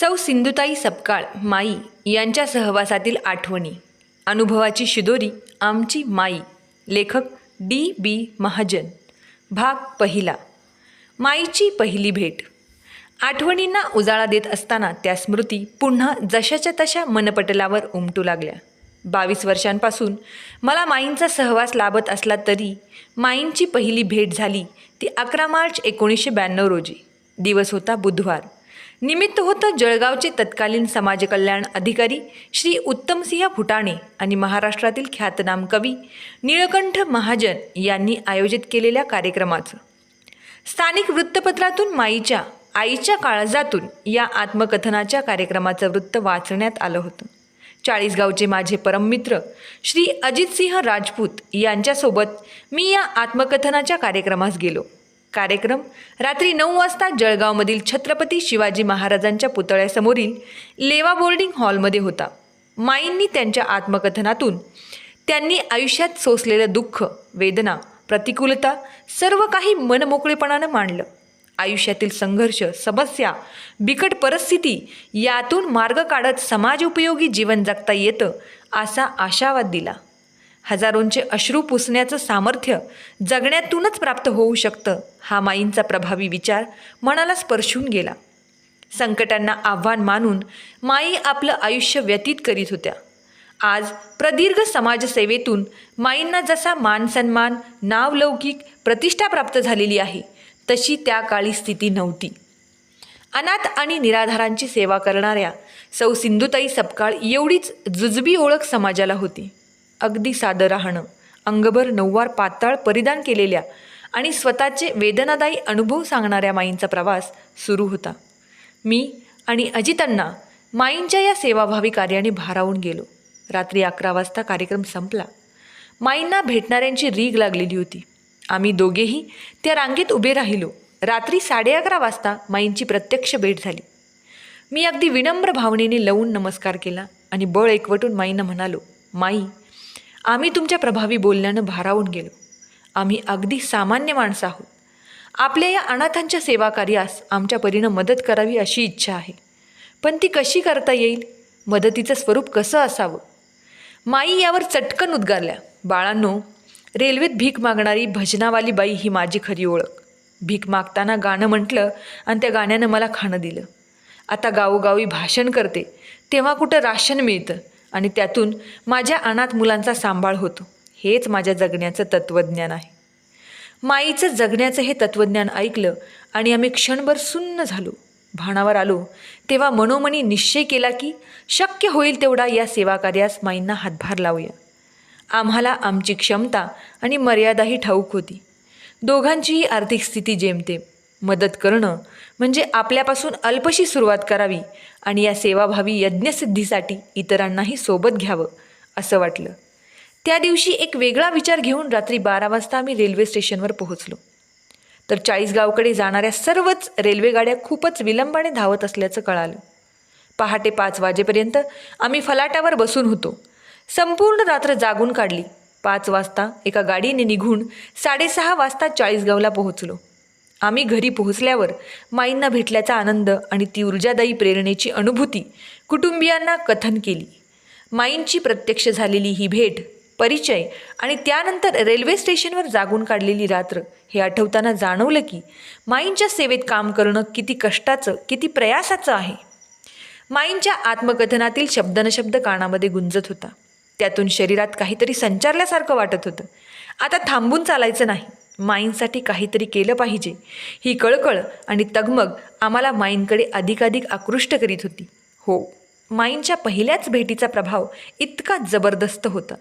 सौ सिंधुताई सपकाळ माई यांच्या सहवासातील आठवणी. अनुभवाची शिदोरी आमची माई. लेखक डी बी महाजन. भाग पहिला. माईची पहिली भेट. आठवणींना उजाळा देत असताना त्या स्मृती पुन्हा जशाच्या तशा मनपटलावर उमटू लागल्या. बावीस वर्षांपासून मला माईंचा सहवास लाभत असला तरी माईंची पहिली भेट झाली ती अकरा मार्च एकोणीसशे ब्याण्णव रोजी. दिवस होता बुधवार. निमित्त होतं जळगावचे तत्कालीन समाजकल्याण अधिकारी श्री उत्तमसिंह फुटाणे आणि महाराष्ट्रातील ख्यातनाम कवी निळकंठ महाजन यांनी आयोजित केलेल्या कार्यक्रमाचं. स्थानिक वृत्तपत्रातून माईच्या आईच्या काळजातून या आत्मकथनाच्या कार्यक्रमाचं वृत्त वाचण्यात आलं होतं. चाळीसगावचे माझे परममित्र श्री अजितसिंह राजपूत यांच्यासोबत मी या आत्मकथनाच्या कार्यक्रमास गेलो. कार्यक्रम रात्री नऊ वाजता जळगावमधील छत्रपती शिवाजी महाराजांच्या पुतळ्यासमोरील लेवा बोर्डिंग हॉलमध्ये होता. माईंनी त्यांच्या आत्मकथनातून त्यांनी आयुष्यात सोसलेलं दुःख वेदना प्रतिकूलता सर्व काही मनमोकळेपणानं मांडलं. आयुष्यातील संघर्ष समस्या बिकट परिस्थिती यातून मार्ग काढत समाजोपयोगी जीवन जगता येतं असा आशावाद दिला. हजारोंचे अश्रू पुसण्याचं सामर्थ्य जगण्यातूनच प्राप्त होऊ शकतं हा माईंचा प्रभावी विचार मनाला स्पर्शून गेला. संकटांना आव्हान मानून माई आपलं आयुष्य व्यतीत करीत होत्या. आज प्रदीर्घ समाजसेवेतून माईंना जसा मानसन्मान नावलौकिक प्रतिष्ठा प्राप्त झालेली आहे तशी त्या काळी स्थिती नव्हती. अनाथ आणि निराधारांची सेवा करणाऱ्या सौ सिंधुताई सपकाळ एवढीच जुजबी ओळख समाजाला होती. अगदी साधं राहणं अंगभर नऊवार पाताळ परिधान केलेल्या आणि स्वतःचे वेदनादायी अनुभव सांगणाऱ्या माईंचा प्रवास सुरू होता. मी आणि अजितांना माईंच्या या सेवाभावी कार्याने भारावून गेलो. रात्री अकरा वाजता कार्यक्रम संपला. माईंना भेटणाऱ्यांची रीग लागलेली होती. आम्ही दोघेही त्या रांगेत उभे राहिलो. रात्री साडे अकरा वाजता माईंची प्रत्यक्ष भेट झाली. मी अगदी विनम्र भावनेने लवून नमस्कार केला आणि बळ एकवटून माईंना म्हणालो माई आम्ही तुमच्या प्रभावी बोलण्यानं भारावून गेलो. आम्ही अगदी सामान्य माणसं आहोत. आपल्या या अनाथांच्या सेवा कार्यास आमच्या परीनं मदत करावी अशी इच्छा आहे. पण ती कशी करता येईल? मदतीचं स्वरूप कसं असावं? माई यावर चटकन उद्गारल्या. बाळांनो रेल्वेत भीक मागणारी भजनावाली बाई ही माझी खरी ओळख. भीक मागताना गाणं म्हटलं आणि त्या गाण्यानं मला खाणं दिलं. आता गावोगावी भाषण करते. तेव्हा कुठं राशन मिळतं? आणि त्यातून माझ्या अनाथ मुलांचा सांभाळ होतो. हेच माझ्या जगण्याचं तत्त्वज्ञान आहे. माईचं जगण्याचं हे तत्त्वज्ञान ऐकलं आणि आम्ही क्षणभर सुन्न झालो. भाणावर आलो. तेव्हा मनोमनी निश्चय केला की शक्य होईल तेवढा या सेवाकार्यास माईंना हातभार लावूया. आम्हाला आमची क्षमता आणि मर्यादाही ठाऊक होती. दोघांचीही आर्थिक स्थिती जेमतेम. मदत करणं म्हणजे आपल्यापासून अल्पशी सुरुवात करावी आणि या सेवाभावी यज्ञसिद्धीसाठी इतरांनाही सोबत घ्यावं असं वाटलं. त्या दिवशी एक वेगळा विचार घेऊन रात्री बारा वाजता आम्ही रेल्वे स्टेशनवर पोहोचलो. तर चाळीसगावकडे जाणाऱ्या सर्वच रेल्वेगाड्या खूपच विलंबाने धावत असल्याचं कळालं. पहाटे पाच वाजेपर्यंत आम्ही फलाटावर बसून होतो. संपूर्ण रात्र जागून काढली. पाच वाजता एका गाडीने निघून साडेसहा वाजता चाळीसगावला पोहोचलो. आम्ही घरी पोहोचल्यावर माईंना भेटल्याचा आनंद आणि ती ऊर्जादायी प्रेरणेची अनुभूती कुटुंबियांना कथन केली. माईंची प्रत्यक्ष झालेली ही भेट परिचय आणि त्यानंतर रेल्वे स्टेशनवर जागून काढलेली रात्र हे आठवताना जाणवलं की माईंच्या सेवेत काम करणं किती कष्टाचं किती प्रयासाचं आहे. माईंच्या आत्मकथनातील शब्दनशब्द कानामध्ये गुंजत होता. त्यातून शरीरात काहीतरी संचारल्यासारखं वाटत होतं. आता थांबून चालायचं नाही. माईंसाठी काहीतरी केलं पाहिजे. ही कळकळ आणि तगमग आम्हाला माईंकडे अधिकाधिक आकृष्ट करीत होती. हो. माईंच्या पहिल्याच भेटीचा प्रभाव इतका जबरदस्त होता.